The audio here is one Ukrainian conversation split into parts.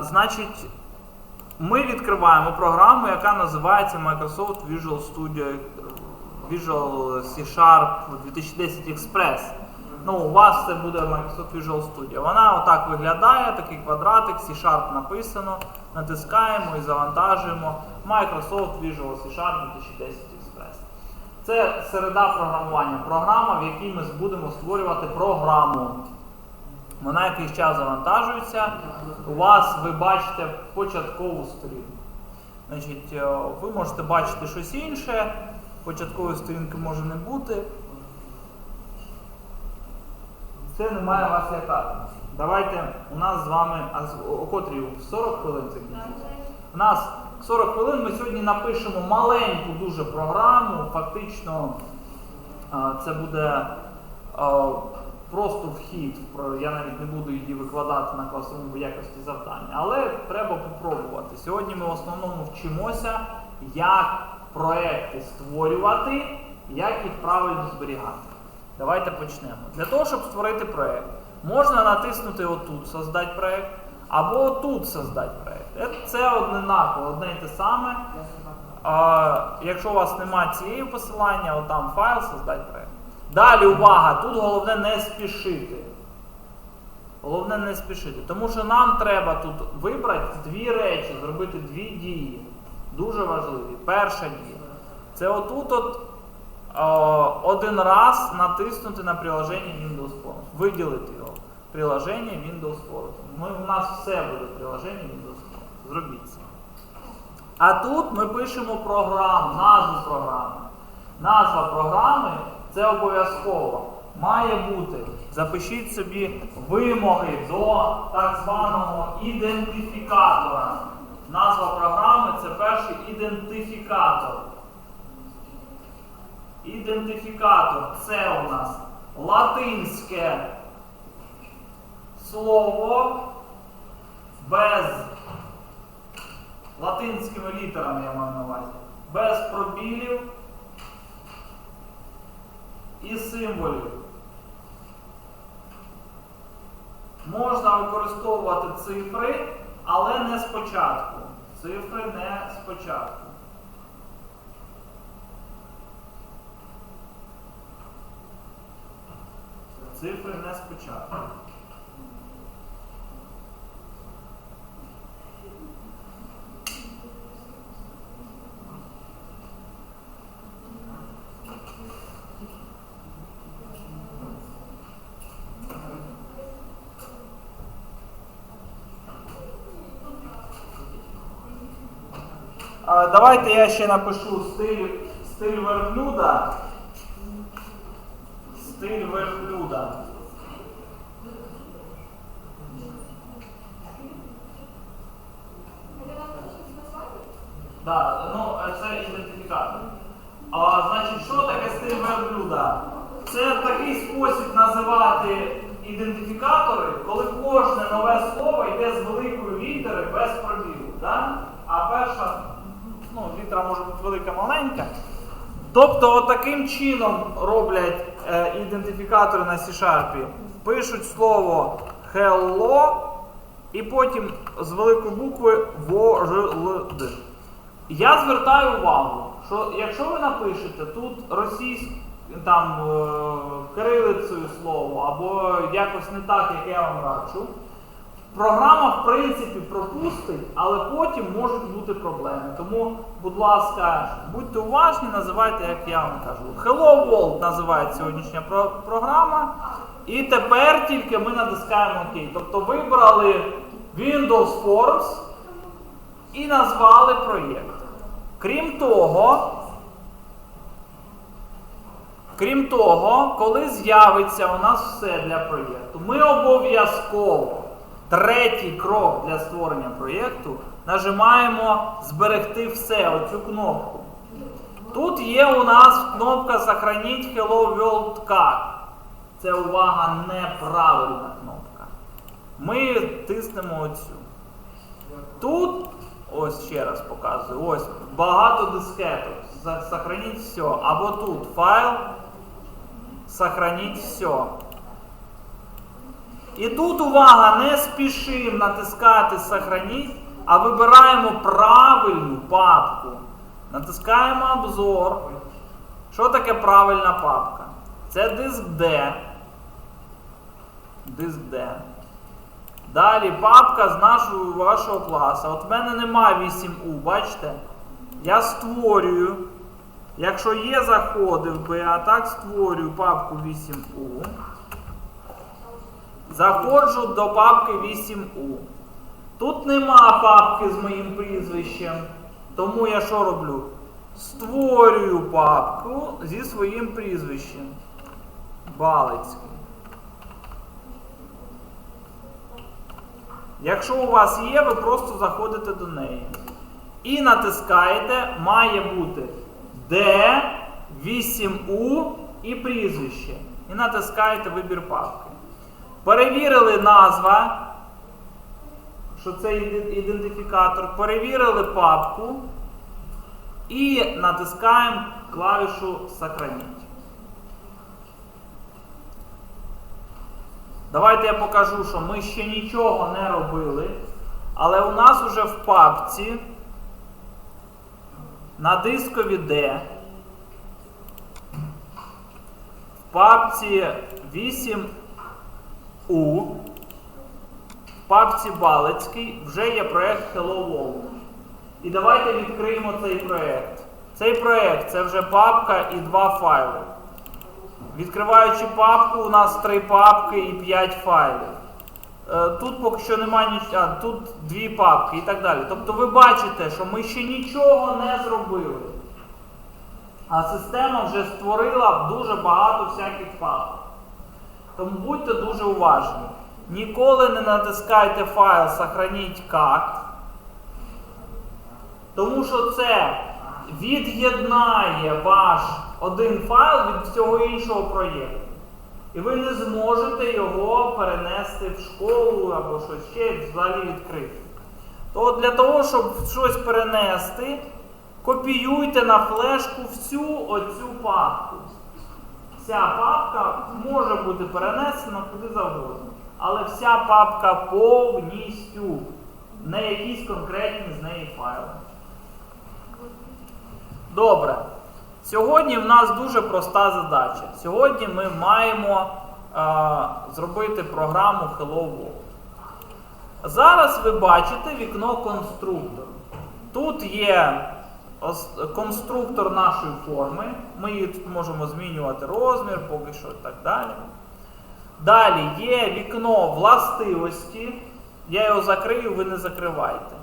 Значить, ми відкриваємо програму, яка називається Microsoft Visual Studio Visual C Sharp 2010 Express. Ну, у вас це буде Microsoft Visual Studio. Вона отак виглядає, такий квадратик, C Sharp написано. Натискаємо і завантажуємо Microsoft Visual C Sharp 2010 Express. Це середа програмування, програма, в якій ми будемо створювати програму. Вона якийсь час завантажується. У вас ви бачите початкову сторінку. Значить, е, ви можете бачити щось інше, початкової сторінки може не бути. Це не має вас лякати. Давайте у нас з вами, о котрій 40 хвилин закінчиться. У нас 40 хвилин ми сьогодні напишемо маленьку дуже програму. Фактично це буде а, просто вхід. Я навіть не буду її викладати на класовому якості завдання. Але треба попробувати. Сьогодні ми в основному вчимося, як проекти створювати, як їх правильно зберігати. Давайте почнемо. Для того, щоб створити проект, можна натиснути отут Создати проект, або отут Создати проект. Е, Це однаково, одне і те саме. А, якщо у вас немає цієї посилання, отам файл Создати проект. Далі увага! Тут головне не спішити. Головне не спішити. Тому що нам треба тут вибрати дві речі, зробити дві дії. Дуже важливі. Перша дія. Це отут от о, один раз натиснути на приложення Windows Forms. Виділити його. Приложення Windows. Ми, у нас все буде приложення Windows Forms. Зробіть це. А тут ми пишемо програму, назву програми. Назва програми це обов'язково. Має бути. Запишіть собі вимоги до так званого ідентифікатора. Назва програми це перший ідентифікатор. Ідентифікатор це у нас латинське слово без латинськими літерами я маю на увазі, без пробілів і символів. Можна використовувати цифри, але не спочатку. Цифри не спочатку. Цифри не спочатку. Давайте я ще напишу стиль, стиль верблюда. Стиль верблюда. Да, ну це ідентифікатор. А, значить, що таке стиль верблюда? Це такий спосіб називати ідентифікатори, коли кожне нове слово йде з великої літери без пробілу. Да? А перша ну, літера може бути велика маленька. Тобто, от таким чином роблять е, ідентифікатори на C-Sharp. Пишуть слово hello і потім з великої букви ворЛД. Я звертаю увагу, що якщо ви напишете тут російськ, там е, кирилицею слово або якось не так, як я вам раджу, програма в принципі пропустить, але потім можуть бути проблеми. Тому, будь ласка, будьте уважні, називайте, як я вам кажу. Hello World називається сьогоднішня про- програма. І тепер тільки ми натискаємо ОК. Тобто вибрали Windows Forms і назвали проєкт. Крім того, крім того, коли з'явиться у нас все для проєкту, ми обов'язково третій крок для створення проєкту нажимаємо зберегти все, оцю кнопку. Тут є у нас кнопка Сохраніть Hello World как. Це увага неправильна кнопка. Ми тиснемо оцю. Тут, ось ще раз показую, ось багато дискеток. Сохраніть все. Або тут файл. Сохраніть все. І тут увага, не спішимо натискати Сохраніть, а вибираємо правильну папку. Натискаємо обзор. Що таке правильна папка? Це диск D. Диск D. Далі папка з нашого вашого класу. От в мене немає 8U, бачите? Я створюю. Якщо є, заходив би, а так створюю папку 8U. Заходжу до папки 8U. Тут нема папки з моїм прізвищем. Тому я що роблю? Створюю папку зі своїм прізвищем. Балицький. Якщо у вас є, ви просто заходите до неї. І натискаєте, має бути D, 8U і прізвище. І натискаєте вибір папки. Перевірили назва, що це ідентифікатор. Перевірили папку. І натискаємо клавішу Сохраніть. Давайте я покажу, що ми ще нічого не робили, але у нас уже в папці на дискові D в папці 8U в папці Балицький вже є проєкт Hello World. І давайте відкриємо цей проєкт. Цей проєкт це вже папка і два файли. Відкриваючи папку, у нас три папки і п'ять файлів. Е, Тут поки що немає нічого, тут дві папки і так далі. Тобто ви бачите, що ми ще нічого не зробили. А система вже створила дуже багато всяких папок. Тому будьте дуже уважні. Ніколи не натискайте файл Сохраніть как. Тому що це від'єднає ваш один файл від всього іншого проєкту. І ви не зможете його перенести в школу або щось ще взагалі відкрити. То для того, щоб щось перенести, копіюйте на флешку всю оцю папку. Вся папка може бути перенесена куди завгодно. Але вся папка повністю, не якісь конкретні з неї файли. Добре. Сьогодні в нас дуже проста задача. Сьогодні ми маємо е, зробити програму Hello World. Зараз ви бачите вікно конструктор. Тут є конструктор нашої форми. Ми її можемо змінювати розмір, поки що і так далі. Далі є вікно властивості. Я його закрию, ви не закривайте.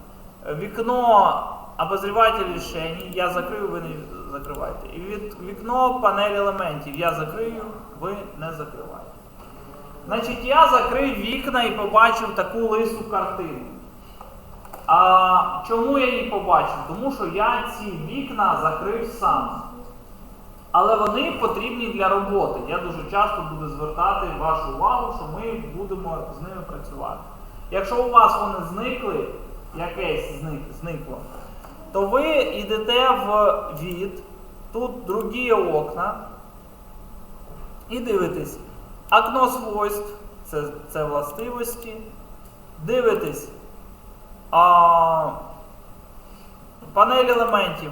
Вікно обозріватель рішень, я закрию, ви не закривайте. І від вікно панель елементів я закрию, ви не закривайте. Значить, я закрив вікна і побачив таку лису картину. А чому я її побачив? Тому що я ці вікна закрив сам. Але вони потрібні для роботи. Я дуже часто буду звертати вашу увагу, що ми будемо з ними працювати. Якщо у вас вони зникли, якесь зник, зникло, то ви йдете в від, тут другі окна, і дивитесь. Окно свойств, це, це властивості. Дивитесь. А, панель елементів.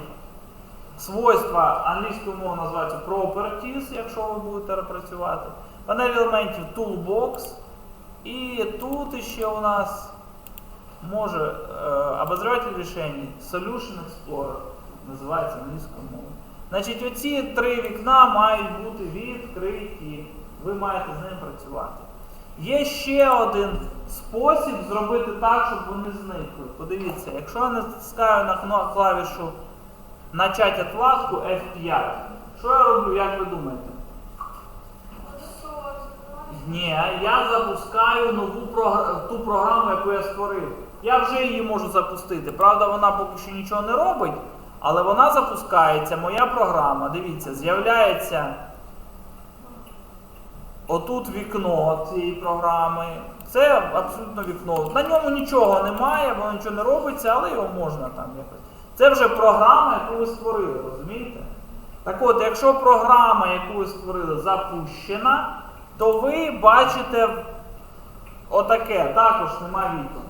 Свойства англійською мовою називаються properties, якщо ви будете працювати. Панель елементів Toolbox. І тут ще у нас може е, обозреватель рішень Solution Explorer. Називається англійською мовою. Значить, оці три вікна мають бути відкриті. Ви маєте з ним працювати. Є ще один спосіб зробити так, щоб вони зникли. Подивіться, якщо я натискаю на клавішу начать отладку F5, що я роблю, як ви думаєте? Ні, я запускаю нову програ- ту програму, яку я створив. Я вже її можу запустити. Правда, вона поки що нічого не робить, але вона запускається, моя програма. Дивіться, з'являється отут вікно цієї програми. Це абсолютно вікно. На ньому нічого немає, воно нічого не робиться, але його можна там якось. Це вже програма, яку ви створили, розумієте? Так от, якщо програма, яку ви створили, запущена, то ви бачите Отаке, також нема відповіді.